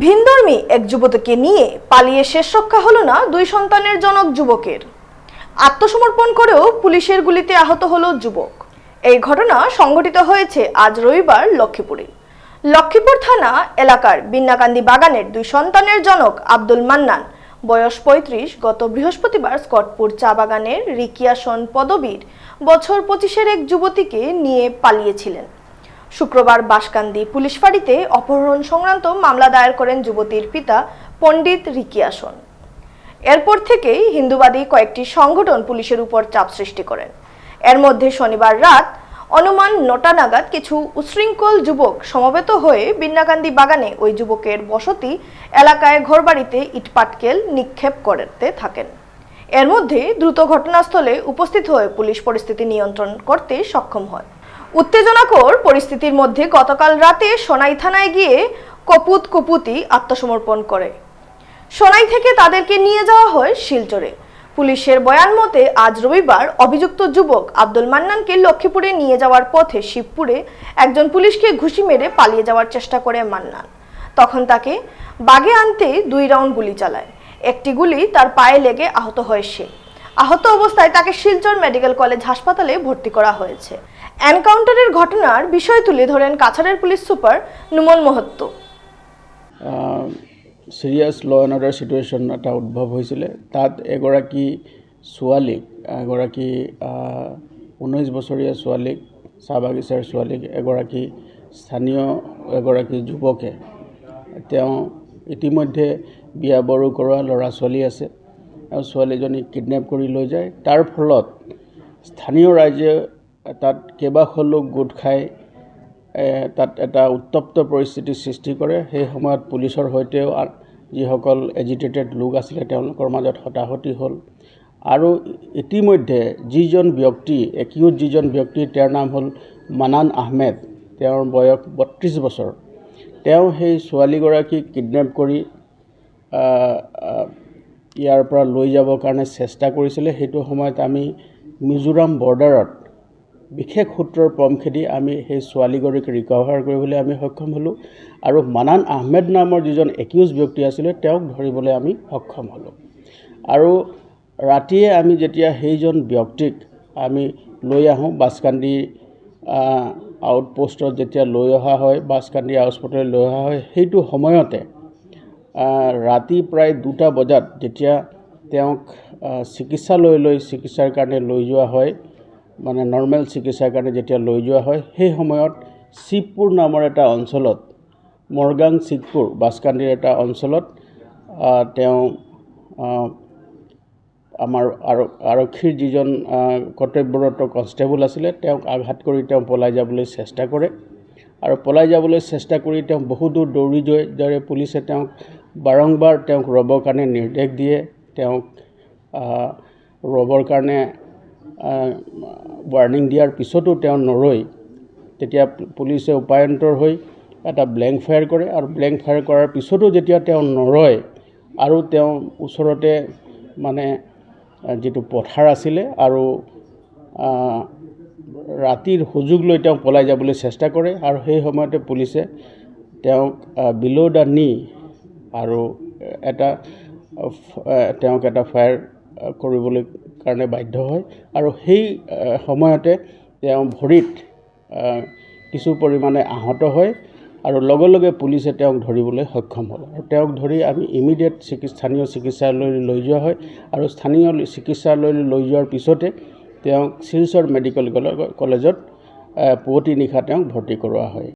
ভিনধর্মী এক যুবতীকে নিয়ে পালিয়ে শেষ রক্ষা হলো না দুই সন্তানের জনক যুবকের। আত্মসমর্পণ করেও পুলিশের গুলিতে আহত হলো যুবক। এই ঘটনা সংঘটিত হয়েছে আজ রবিবার লক্ষ্মীপুরে। লক্ষ্মীপুর থানা এলাকার বিন্নাকান্দি বাগানের দুই সন্তানের জনক আব্দুল মান্নান, বয়স পঁয়ত্রিশ, গত বৃহস্পতিবার স্কটপুর চা বাগানের রিকিয়াসন পদবীর বছর পঁচিশের এক যুবতীকে নিয়ে পালিয়েছিলেন। শুক্রবার বাসকান্দি পুলিশ ফাঁড়িতে অপহরণ সংক্রান্ত মামলা দায়ের করেন যুবতীর পিতা পণ্ডিত রিকি আসন এরপর থেকেই হিন্দুবাদী কয়েকটি সংগঠন পুলিশের উপর চাপ সৃষ্টি করেন। এর মধ্যে শনিবার রাত অনুমান নটা নাগাদ কিছু উশৃঙ্খল যুবক সমবেত হয়ে বিন্নাকান্দি বাগানে ওই যুবকের বসতি এলাকায় ঘরবাড়িতে ইটপাটকেল নিক্ষেপ করতে থাকেন। এর মধ্যে দ্রুত ঘটনাস্থলে উপস্থিত হয়ে পুলিশ পরিস্থিতি নিয়ন্ত্রণ করতে সক্ষম হয়। উত্তেজনাকর পরিস্থিতির মধ্যে গতকাল রাতে সোনাই থানায় গিয়ে কপুত কুপুতি আত্মসমর্পণ করে। সোনাই থেকে তাদেরকে নিয়ে যাওয়া হয় শিলচরে। পুলিশের বয়ান মতে, আজ রবিবার অভিযুক্ত যুবক আব্দুল মান্নানকে লক্ষ্মীপুরে নিয়ে যাওয়ার পথে শিবপুরে একজন পুলিশকে ঘুষি মেরে পালিয়ে যাওয়ার চেষ্টা করে মান্নান। তখন তাকে বাগে আনতে দুই রাউন্ড গুলি চালায়। একটি গুলি তার পায়ে লেগে আহত হয় সে। আহত অবস্থায় তাকে শিলচর মেডিকেল কলেজ হাসপাতালে ভর্তি করা হয়েছে। এনকাউন্টারের ঘটনার বিষয় তুলে ধরেন কাছাড়ের police super Numal Mahatta. Serious law and order situation এটা উদ্ভৱ হৈছিলে। তাত এগৰাকী ছোৱালীক, এগৰাকী ঊনৈছ বছৰীয়া ছোৱালীক, চাহ বাগিচাৰ ছোৱালীক, এগৰাকী স্থানীয়, এগৰাকী যুৱকে, তেওঁ ইতিমধ্যে বিয়া বাৰু কৰোৱা ল'ৰা ছোৱালী আছে। ছোৱালীজনীক কিডনেপ কৰি লৈ যায়। তাৰ ফলত স্থানীয় ৰাইজে তাত কেইবাশ লোক গোট খাই তাত এটা উত্তপ্ত পৰিস্থিতিৰ সৃষ্টি কৰে। সেই সময়ত পুলিচৰ সৈতেও যিসকল এজিটেটেড লোক আছিলে তেওঁলোকৰ মাজত হতাহতি হ'ল। আৰু ইতিমধ্যে যিজন ব্যক্তি একিউট যিজন ব্যক্তি তেওঁৰ নাম হ'ল মানান আহমেদ। তেওঁৰ বয়স বত্ৰিছ বছৰ। তেওঁ সেই ছোৱালীগৰাকীক কিডনেপ কৰি ইয়াৰ পৰা লৈ যাবৰ কাৰণে চেষ্টা কৰিছিলে সেইটো সময়ত আমি মিজোৰাম বৰ্ডাৰত বিশেষ সূত্ৰৰ পম খেদি আমি সেই ছোৱালীগৰাকীক ৰিকভাৰ কৰিবলৈ আমি সক্ষম হ'লোঁ আৰু মানান আহমেদ নামৰ যিজন একিউজ ব্যক্তি আছিলে তেওঁক ধৰিবলৈ আমি সক্ষম হ'লোঁ। আৰু ৰাতিয়ে আমি যেতিয়া সেইজন ব্যক্তিক আমি লৈ আহোঁ বাছকান্দি আউটপোষ্টত যেতিয়া লৈ অহা হয় বাছকান্দি আউটপোষ্টলৈ লৈ অহা হয় সেইটো সময়তে ৰাতি প্ৰায় দুটা বজাত যেতিয়া তেওঁক চিকিৎসালয়লৈ চিকিৎসাৰ কাৰণে লৈ যোৱা হয় মানে নৰ্মেল চিকিৎসাৰ কাৰণে যেতিয়া লৈ যোৱা হয় সেই সময়ত শিৱপুৰ নামৰ এটা অঞ্চলত মৰগাং শিৱপুৰ বাছকান্দিৰ এটা অঞ্চলত তেওঁ আমাৰ আৰ আৰক্ষীৰ যিজন কৰ্তব্যৰত কনষ্টেবল আছিলে তেওঁক আঘাত কৰি তেওঁ পলাই যাবলৈ চেষ্টা কৰে। আৰু পলাই যাবলৈ চেষ্টা কৰি তেওঁ বহু দূৰ দৌৰি যায় দৰে পুলিচে তেওঁক বাৰম্বাৰ তেওঁক ৰ'বৰ কাৰণে নিৰ্দেশ দিয়ে। তেওঁক ৰ'বৰ কাৰণে ৱাৰ্ণিং দিয়াৰ পিছতো তেওঁ নৰৈ তেতিয়া পুলিচে উপায়ন্তৰ হৈ এটা ব্লেংক ফায়াৰ কৰে আৰু ব্লেংক ফায়াৰ কৰাৰ পিছতো যেতিয়া তেওঁ নৰয় আৰু তেওঁ ওচৰতে মানে যিটো পথাৰ আছিলে আৰু ৰাতিৰ সুযোগ লৈ তেওঁ পলাই যাবলৈ চেষ্টা কৰে আৰু সেই সময়তে পুলিচে তেওঁক বিল' দ্য নি আৰু এটা তেওঁক এটা ফায়াৰ কৰিবলৈ কাৰণে বাধ্য হয় আৰু সেই সময়তে তেওঁ ভৰিত কিছু পৰিমাণে আহত হয় আৰু লগে লগে পুলিচে তেওঁক ধৰিবলৈ সক্ষম হ'ল। আৰু তেওঁক ধৰি আমি ইমিডিয়েট চিকিৎসা স্থানীয় চিকিৎসালয়লৈ লৈ যোৱা হয় আৰু স্থানীয় চিকিৎসালয়লৈ লৈ যোৱাৰ পিছতে তেওঁক শিলচৰ মেডিকেল কলে- কলেজত পুৱতি নিশা তেওঁক ভৰ্তি কৰোৱা হয়।